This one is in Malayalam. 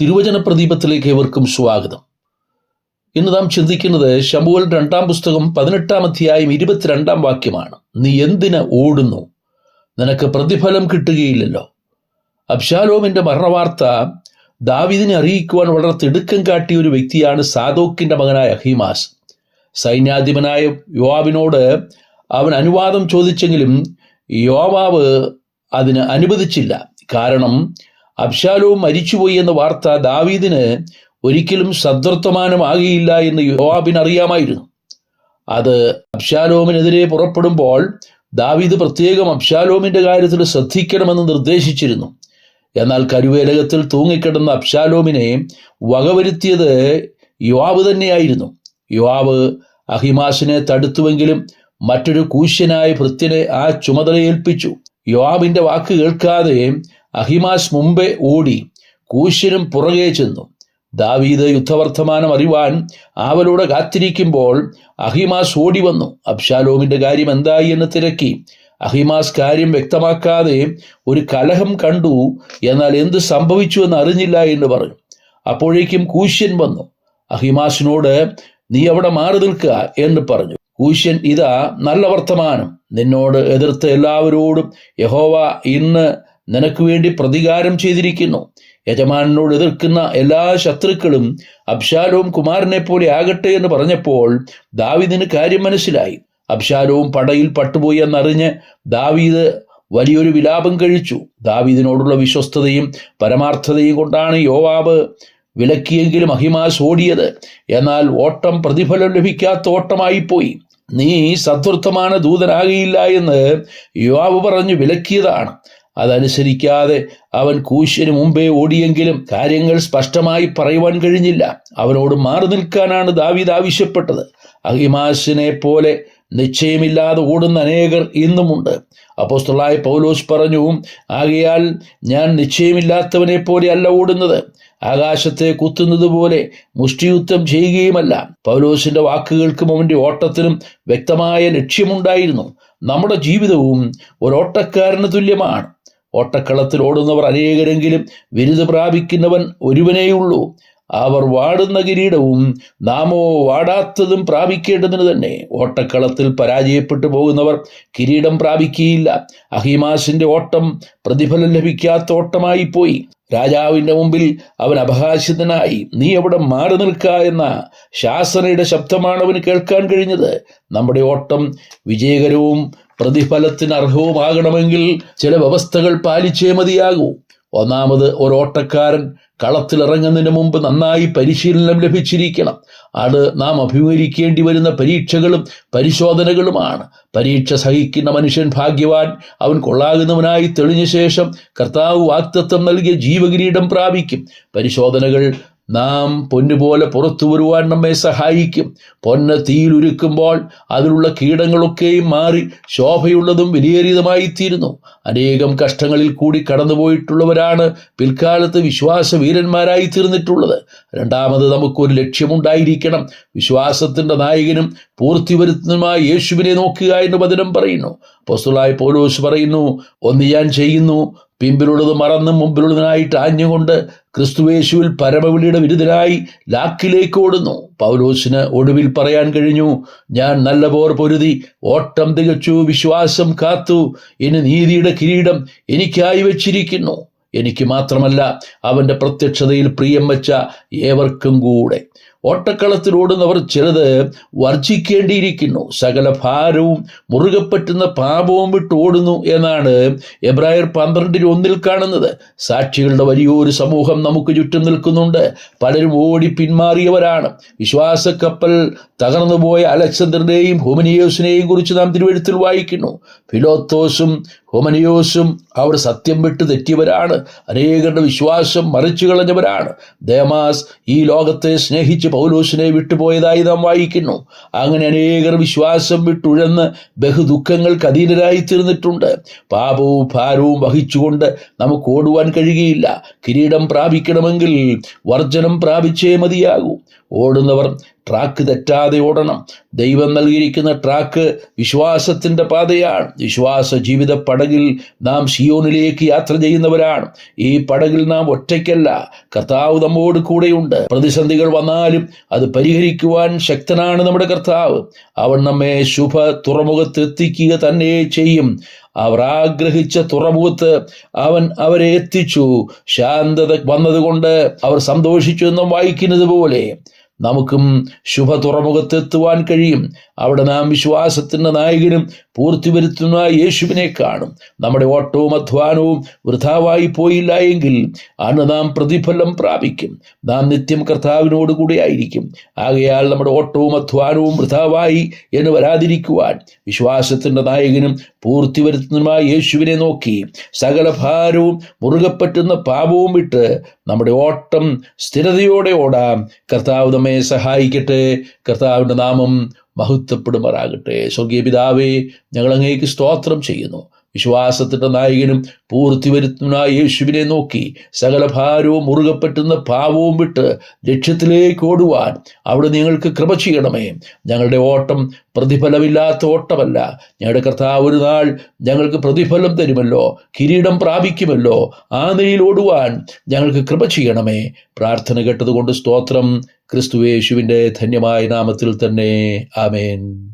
തിരുവചന പ്രദീപത്തിലേക്ക് ഏവർക്കും സ്വാഗതം. ഇന്ന് നാം ചിന്തിക്കുന്നത് ശമുവൽ രണ്ടാം പുസ്തകം പതിനെട്ടാം അധ്യായം ഇരുപത്തിരണ്ടാം വാക്യമാണ്. നീ എന്തിന് ഓടുന്നു? നിനക്ക് പ്രതിഫലം കിട്ടുകയില്ലല്ലോ. അബ്ശാലോമിന്റെ മരണവാർത്ത ദാവിദിനെ അറിയിക്കുവാൻ വളരെ തിടുക്കം കാട്ടിയ ഒരു വ്യക്തിയാണ് സാദോക്കിന്റെ മകനായ അഹീമാസ്. സൈന്യാധിപനായ യോവാബിനോട് അവൻ അനുവാദം ചോദിച്ചെങ്കിലും യോവാവ് അതിന് അനുവദിച്ചില്ല. കാരണം അബ്ശാലോം മരിച്ചുപോയി എന്ന വാർത്ത ദാവീദിന് ഒരിക്കലും സദ്വർത്തമാനമാകിയില്ല എന്ന് യോവാബിന് അറിയാമായിരുന്നു. അത് അബ്ശാലോമിനെതിരെ പുറപ്പെടുമ്പോൾ ദാവീദ് പ്രത്യേകം അബ്ശാലോമിന്റെ കാര്യത്തിൽ ശ്രദ്ധിക്കണമെന്ന് നിർദ്ദേശിച്ചിരുന്നു. എന്നാൽ കരുവേലകത്തിൽ തൂങ്ങിക്കിടന്ന അബ്ശാലോമിനെ വകവരുത്തിയത് യുവാവ് തന്നെയായിരുന്നു. യുവാവ് അഹിമാസിനെ തടുത്തുവെങ്കിലും മറ്റൊരു കൂശ്യനായ ഭൃത്യനെ ആ ചുമതല ഏൽപ്പിച്ചു യോവാബിന്റെ വാക്ക് കേൾക്കാതെ അഹിമാസ് മുമ്പേ ഓടി കൂശ്യനും പുറകെ ചെന്നു. ദാവീദ് യുദ്ധവർത്തമാനം അറിവാൻ ആവലോടെ കാത്തിരിക്കുമ്പോൾ അഹിമാസ് ഓടി വന്നു. അബ്ഷാലോമിന്റെ കാര്യം എന്തായി എന്ന് തിരക്കി. അഹിമാസ് കാര്യം വ്യക്തമാക്കാതെ ഒരു കലഹം കണ്ടു. എന്നാൽ എന്ത് സംഭവിച്ചു എന്ന് അറിഞ്ഞില്ല എന്ന് പറഞ്ഞു. അപ്പോഴേക്കും കൂശ്യൻ വന്നു. അഹിമാസിനോട് നീ അവിടെ മാറി നിൽക്കുക എന്ന് പറഞ്ഞു. കൂശ്യൻ ഇതാ നല്ല വർത്തമാനം നിന്നോട് എതിർത്ത എല്ലാവരോടും യഹോവ ഇന്ന് നിനക്ക് വേണ്ടി പ്രതികാരം ചെയ്തിരിക്കുന്നു. യജമാനോട് എതിർക്കുന്ന എല്ലാ ശത്രുക്കളും അബ്ശാലോം കുമാരനെ പോലെ ആകട്ടെ എന്ന് പറഞ്ഞപ്പോൾ ദാവിദിന് കാര്യം മനസ്സിലായി. അബ്ശാലോം പടയിൽ പട്ടുപോയി എന്നറിഞ്ഞ് ദാവീദ് വലിയൊരു വിലാപം കഴിച്ചു. ദാവീദിനോടുള്ള വിശ്വസ്തതയും പരമാർത്ഥതയും കൊണ്ടാണ് യോവാബ് വിലക്കിയെങ്കിലും അഹിമാസ് ഓടിയത്. എന്നാൽ ഓട്ടം പ്രതിഫലം ലഭിക്കാത്ത ഓട്ടമായിപ്പോയി. നീ സദ്വൃത്തமான ദൂതനാകിയില്ല എന്ന് യുവാവ് പറഞ്ഞു വിലക്കിയതാണ്. അതനുസരിക്കാതെ അവൻ കൂശ്യന് മുമ്പേ ഓടിയെങ്കിലും കാര്യങ്ങൾ സ്പഷ്ടമായി പറയുവാൻ കഴിഞ്ഞില്ല. അവനോട് മാറി നിൽക്കാനാണ് ദാവീദ് ആവശ്യപ്പെട്ടത്. അഹിമാസിനെ പോലെ നിശ്ചയമില്ലാതെ ഓടുന്ന അനേകർ ഇന്നുമുണ്ട്. അപ്പോസ്തലായ പൗലോസ് പറഞ്ഞു ആകയാൽ ഞാൻ നിശ്ചയമില്ലാത്തവനെ പോലെ അല്ല ഓടുന്നത്. ആകാശത്തെ കുത്തുന്നത് പോലെ മുഷ്ടിയുദ്ധം ചെയ്യുകയുമല്ല. പൗലോസിന്റെ വാക്കുകൾക്കും അവന്റെ ഓട്ടത്തിനും വ്യക്തമായ ലക്ഷ്യമുണ്ടായിരുന്നു. നമ്മുടെ ജീവിതവും ഒരോട്ടക്കാരന് തുല്യമാണ്. ഓട്ടക്കളത്തിൽ ഓടുന്നവർ അനേകരെങ്കിലും വിരുദ് പ്രാപിക്കുന്നവൻ ഒരുവനേയുള്ളൂ. അവർ വാടുന്ന കിരീടവും നാമോ വാടാത്തതും പ്രാപിക്കേണ്ടതിന് തന്നെ. ഓട്ടക്കളത്തിൽ പരാജയപ്പെട്ടു പോകുന്നവർ കിരീടം പ്രാപിക്കുകയില്ല. അഹിമാസിന്റെ ഓട്ടം പ്രതിഫലം ലഭിക്കാത്ത ഓട്ടമായി പോയി രാജാവിന്റെ മുമ്പിൽ അവൻ അപഹാസ്യതനായി നീ എവിടെ മാറി നിൽക്ക? എന്ന ശാസനയുടെ ശബ്ദമാണ് അവന് കേൾക്കാൻ കഴിഞ്ഞത്. നമ്മുടെ ഓട്ടം വിജയകരവും പ്രതിഫലത്തിന് അർഹവുമാകണമെങ്കിൽ ചില വ്യവസ്ഥകൾ പാലിച്ചേ മതിയാകൂ. ഒന്നാമത് ഒരു ഓട്ടക്കാരൻ കളത്തിലിറങ്ങുന്നതിന് മുമ്പ് നന്നായി പരിശീലനം ലഭിച്ചിരിക്കണം. അത് നാം അഭിമുഖീകരിക്കേണ്ടി വരുന്ന പരീക്ഷകളും പരിശോധനകളുമാണ്. പരീക്ഷ സഹിക്കുന്ന മനുഷ്യൻ ഭാഗ്യവാൻ അവൻ കൊള്ളാകുന്നവനായി തെളിഞ്ഞ ശേഷം കർത്താവ് വാക്തത്വം നൽകിയ ജീവകിരീടം പ്രാപിക്കും. പരിശോധനകൾ നാം പൊന്നുപോലെ പുറത്തു വരുവാൻ നമ്മെ സഹായിക്കും. പൊന്ന് തീയിലുരുക്കുമ്പോൾ അതിലുള്ള കീടങ്ങളൊക്കെയും മാറി ശോഭയുള്ളതും വിലയേറിയതുമായിത്തീരുന്നു. അനേകം കഷ്ടങ്ങളിൽ കൂടി കടന്നുപോയിട്ടുള്ളവരാണ് പിൽക്കാലത്ത് വിശ്വാസ വീരന്മാരായി തീർന്നിട്ടുള്ളത് രണ്ടാമത് നമുക്കൊരു ലക്ഷ്യമുണ്ടായിരിക്കണം. വിശ്വാസത്തിന്റെ നായകനും പൂർത്തി വരുത്തുന്നതുമായ യേശുവിനെ നോക്കുക എന്ന് വചനം പറയുന്നു. പൊസ്തുളായ പോലോസ് പറയുന്നു ഒന്ന് ഞാൻ ചെയ്യുന്നു പിമ്പിലുള്ളത് മറന്നും മുമ്പിലുള്ളതിനായിട്ട് ആഞ്ഞുകൊണ്ട് ക്രിസ്തുവേശുവിൽ പരമവിളിയുടെ വിരുദ്ധനായി ലാക്കിലേക്ക് ഓടുന്നു. പൗലോസിന് ഒടുവിൽ പറയാൻ കഴിഞ്ഞു ഞാൻ നല്ല പോർ പൊരുതി ഓട്ടം തികച്ചു വിശ്വാസം കാത്തു. ഇനി നീതിയുടെ കിരീടം എനിക്കായി വച്ചിരിക്കുന്നു. എനിക്ക് മാത്രമല്ല അവന്റെ പ്രത്യക്ഷതയിൽ പ്രിയം വച്ച ഏവർക്കും കൂടെ. ഓട്ടക്കളത്തിൽ ഓടുന്നവർ ചിലത് വർജിക്കേണ്ടിയിരിക്കുന്നു. സകല ഭാരവും മുറുകെ പറ്റുന്ന പാപവും വിട്ട് ഓടുന്നു എന്നാണ് എബ്രായർ പന്ത്രണ്ടിന് ഒന്നിൽ കാണുന്നത്. സാക്ഷികളുടെ വലിയൊരു സമൂഹം നമുക്ക് ചുറ്റും നിൽക്കുന്നുണ്ട്. പലരും ഓടി പിന്മാറിയവരാണ്. വിശ്വാസക്കപ്പൽ തകർന്നുപോയ അലക്സാണ്ടറിനെയും ഹുമനിയോസിനെയും കുറിച്ച് നാം തിരുവഴുത്തിൽ വായിക്കുന്നു. ഫിലോത്തോസും ഹുമനിയോസും അവർ സത്യം വിട്ട് തെറ്റിയവരാണ്. അനേകരുടെ വിശ്വാസം മറിച്ചു കളഞ്ഞവരാണ് ദേമാസ് ഈ ലോകത്തെ സ്നേഹിച്ച് പൗലോസിനെ വിട്ടുപോയതായി നാം വായിക്കുന്നു. അങ്ങനെ അനേകർ വിശ്വാസം വിട്ടുഴന്ന് ബഹുദുഃഖങ്ങൾക്ക് അധീനരായി തീർന്നിട്ടുണ്ട് പാപവും ഭാരവും വഹിച്ചുകൊണ്ട് നമുക്ക് ഓടുവാൻ കഴിയുകയില്ല. കിരീടം പ്രാപിക്കണമെങ്കിൽ വർജനം പ്രാപിച്ചേ മതിയാകൂ. ഓടുന്നവർ ട്രാക്ക് തെറ്റാതെ ഓടണം. ദൈവം നൽകിയിരിക്കുന്ന ട്രാക്ക് വിശ്വാസത്തിന്റെ പാതയാണ്. വിശ്വാസ ജീവിത പടകിൽ നാം സിയോനിലേക്ക് യാത്ര ചെയ്യുന്നവരാണ്. ഈ പടകിൽ നാം ഒറ്റയ്ക്കല്ല കർത്താവ് നമ്മോട് കൂടെയുണ്ട്. പ്രതിസന്ധികൾ വന്നാലും അത് പരിഹരിക്കുവാൻ ശക്തനാണ് നമ്മുടെ കർത്താവ്. അവൻ നമ്മെ ശുഭ തുറമുഖത്ത് എത്തിക്കുക തന്നെ ചെയ്യും. അവർ ആഗ്രഹിച്ച തുറമുഖത്ത് അവൻ അവരെ എത്തിച്ചു. ശാന്തത വന്നതുകൊണ്ട് അവർ സന്തോഷിച്ചു എന്നും വായിക്കുന്നത് പോലെ. നമുക്കും ശുഭ തുറമുഖത്തെത്തുവാൻ കഴിയും. അവിടെ നാം വിശ്വാസത്തിന്റെ നായകനും പൂർത്തി വരുത്തുന്ന യേശുവിനെ കാണും. നമ്മുടെ ഓട്ടവും അധ്വാനവും വൃഥാവായി പോയില്ല എങ്കിൽ അന്ന് നാം പ്രതിഫലം പ്രാപിക്കും. നാം നിത്യം കർത്താവിനോട് കൂടെ ആയിരിക്കും. ആകയാൽ നമ്മുടെ ഓട്ടവും അധ്വാനവും വൃഥാവായി എന്ന് വരാതിരിക്കുവാൻ വിശ്വാസത്തിന്റെ നായകനും പൂർത്തി വരുത്തുന്നതുമായ യേശുവിനെ നോക്കി സകല ഭാരവും മുറുകെ പറ്റുന്ന പാപവും വിട്ട് നമ്മുടെ ഓട്ടം സ്ഥിരതയോടെ ഓടാം. കർത്താവ് നമ്മെ സഹായിക്കട്ടെ. കർത്താവിന്റെ നാമം മഹത്വപ്പെടുമാറാകട്ടെ. സ്വർഗീയ പിതാവേ ഞങ്ങൾ അങ്ങേക്ക് സ്തോത്രം ചെയ്യുന്നു. വിശ്വാസത്തിന്റെ നായകനും പൂർത്തി വരുത്തുന്നതിനായി യേശുവിനെ നോക്കി സകല ഭാരവും മുറുകെ പറ്റുന്ന പാവവും വിട്ട് ലക്ഷ്യത്തിലേക്ക് ഓടുവാൻ അവിടെ നിങ്ങൾക്ക് കൃപ ചെയ്യണമേ. ഞങ്ങളുടെ ഓട്ടം പ്രതിഫലമില്ലാത്ത ഓട്ടമല്ല. ഞങ്ങളുടെ കർത്താവ് ഒരു നാൾ ഞങ്ങൾക്ക് പ്രതിഫലം തരുമല്ലോ. കിരീടം പ്രാപിക്കുമല്ലോ. ആ നിലയിൽ ഓടുവാൻ ഞങ്ങൾക്ക് കൃപ ചെയ്യണമേ. പ്രാർത്ഥന കേട്ടതുകൊണ്ട് സ്തോത്രം. ക്രിസ്തുവേശുവിന്റെ ധന്യമായ നാമത്തിൽ തന്നെ. ആമേൻ.